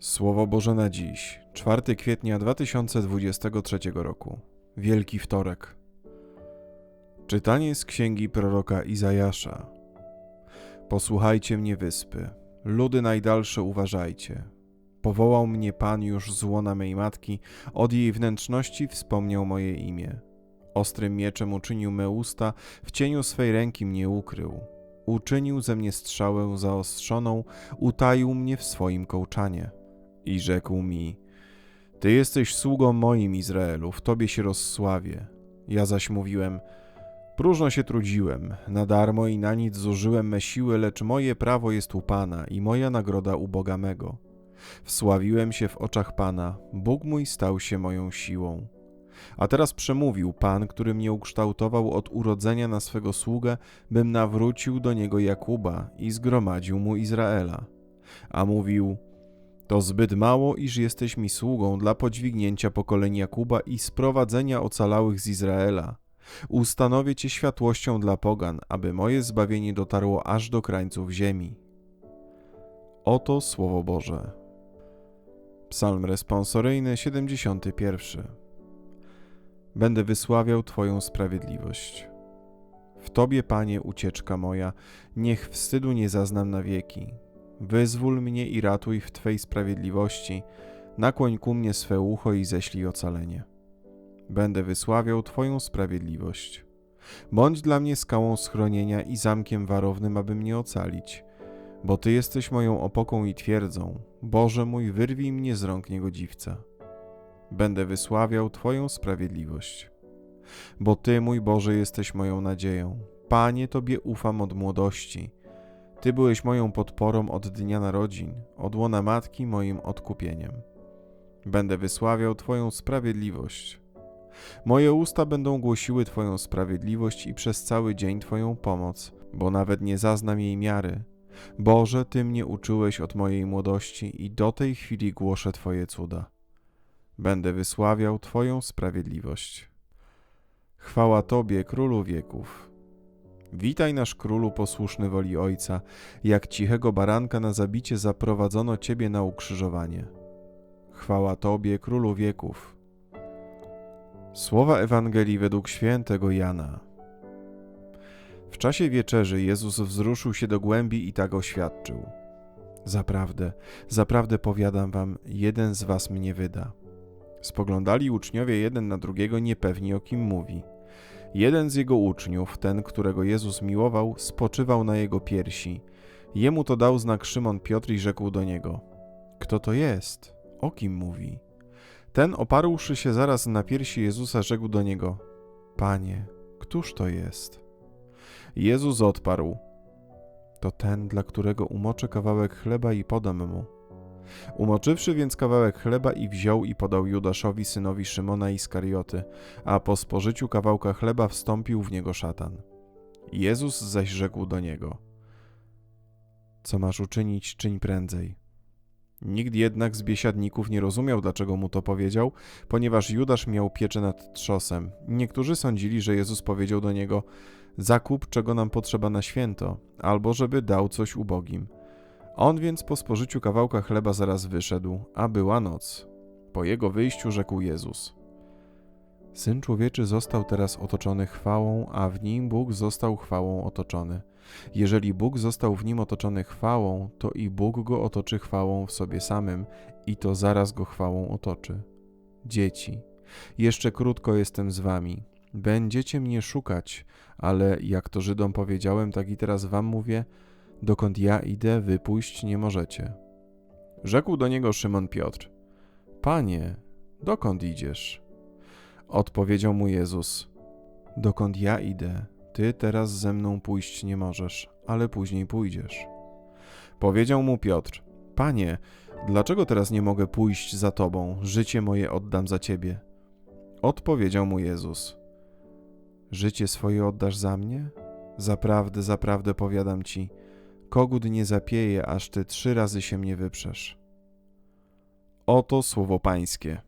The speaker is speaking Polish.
Słowo Boże na dziś, 4 kwietnia 2023 roku, Wielki Wtorek. Czytanie z księgi proroka Izajasza. Posłuchajcie mnie, wyspy, ludy najdalsze uważajcie. Powołał mnie Pan już z łona mej matki, od jej wnętrzności wspomniał moje imię. Ostrym mieczem uczynił me usta, w cieniu swej ręki mnie ukrył. Uczynił ze mnie strzałę zaostrzoną, utaił mnie w swoim kołczanie. I rzekł mi: Ty jesteś sługą moim, Izraelu, w tobie się rozsławię. Ja zaś mówiłem: Próżno się trudziłem, na darmo i na nic zużyłem me siły, lecz moje prawo jest u Pana i moja nagroda u Boga mego. Wsławiłem się w oczach Pana, Bóg mój stał się moją siłą. A teraz przemówił Pan, który mnie ukształtował od urodzenia na swego sługę, bym nawrócił do niego Jakuba i zgromadził mu Izraela. A mówił: to zbyt mało, iż jesteś mi sługą dla podźwignięcia pokoleń Jakuba i sprowadzenia ocalałych z Izraela. Ustanowię cię światłością dla pogan, aby moje zbawienie dotarło aż do krańców ziemi. Oto Słowo Boże. Psalm responsoryjny 71. Będę wysławiał Twoją sprawiedliwość. W Tobie, Panie, ucieczka moja, niech wstydu nie zaznam na wieki. Wyzwól mnie i ratuj w Twej sprawiedliwości, nakłoń ku mnie swe ucho i ześlij ocalenie. Będę wysławiał Twoją sprawiedliwość. Bądź dla mnie skałą schronienia i zamkiem warownym, aby mnie ocalić, bo Ty jesteś moją opoką i twierdzą. Boże mój, wyrwij mnie z rąk niegodziwca. Będę wysławiał Twoją sprawiedliwość. Bo Ty, mój Boże, jesteś moją nadzieją. Panie, Tobie ufam od młodości. Ty byłeś moją podporą od dnia narodzin, od łona matki moim odkupieniem. Będę wysławiał Twoją sprawiedliwość. Moje usta będą głosiły Twoją sprawiedliwość i przez cały dzień Twoją pomoc, bo nawet nie zaznam jej miary. Boże, Ty mnie uczyłeś od mojej młodości i do tej chwili głoszę Twoje cuda. Będę wysławiał Twoją sprawiedliwość. Chwała Tobie, Królu wieków. Witaj nasz królu posłuszny woli Ojca, jak cichego baranka na zabicie zaprowadzono Ciebie na ukrzyżowanie. Chwała Tobie, królu wieków. Słowa Ewangelii według świętego Jana. W czasie wieczerzy Jezus wzruszył się do głębi i tak oświadczył: Zaprawdę, zaprawdę powiadam wam, jeden z was mnie wyda. Spoglądali uczniowie jeden na drugiego, niepewni o kim mówi. Jeden z jego uczniów, ten, którego Jezus miłował, spoczywał na jego piersi. Jemu to dał znak Szymon Piotr i rzekł do niego: Kto to jest? O kim mówi? Ten, oparłszy się zaraz na piersi Jezusa, rzekł do niego: Panie, któż to jest? Jezus odparł: To ten, dla którego umoczę kawałek chleba i podam mu. Umoczywszy więc kawałek chleba i wziął i podał Judaszowi synowi Szymona Iskarioty, a po spożyciu kawałka chleba wstąpił w niego szatan. Jezus zaś rzekł do niego: Co masz uczynić, czyń prędzej. Nikt jednak z biesiadników nie rozumiał, dlaczego mu to powiedział, ponieważ Judasz miał pieczę nad trzosem. Niektórzy sądzili, że Jezus powiedział do niego: Zakup, czego nam potrzeba na święto, albo żeby dał coś ubogim. On więc po spożyciu kawałka chleba zaraz wyszedł, a była noc. Po jego wyjściu rzekł Jezus: Syn człowieczy został teraz otoczony chwałą, a w nim Bóg został chwałą otoczony. Jeżeli Bóg został w nim otoczony chwałą, to i Bóg go otoczy chwałą w sobie samym, i to zaraz go chwałą otoczy. Dzieci, jeszcze krótko jestem z wami. Będziecie mnie szukać, ale jak to Żydom powiedziałem, tak i teraz wam mówię, dokąd ja idę, wypójść nie możecie. Rzekł do niego Szymon Piotr: Panie, dokąd idziesz? Odpowiedział mu Jezus: Dokąd ja idę, ty teraz ze mną pójść nie możesz, ale później pójdziesz. Powiedział mu Piotr: Panie, dlaczego teraz nie mogę pójść za tobą? Życie moje oddam za ciebie. Odpowiedział mu Jezus: Życie swoje oddasz za mnie? Zaprawdę, zaprawdę powiadam ci, kogut nie zapieje, aż ty trzy razy się mnie wyprzesz. Oto słowo Pańskie.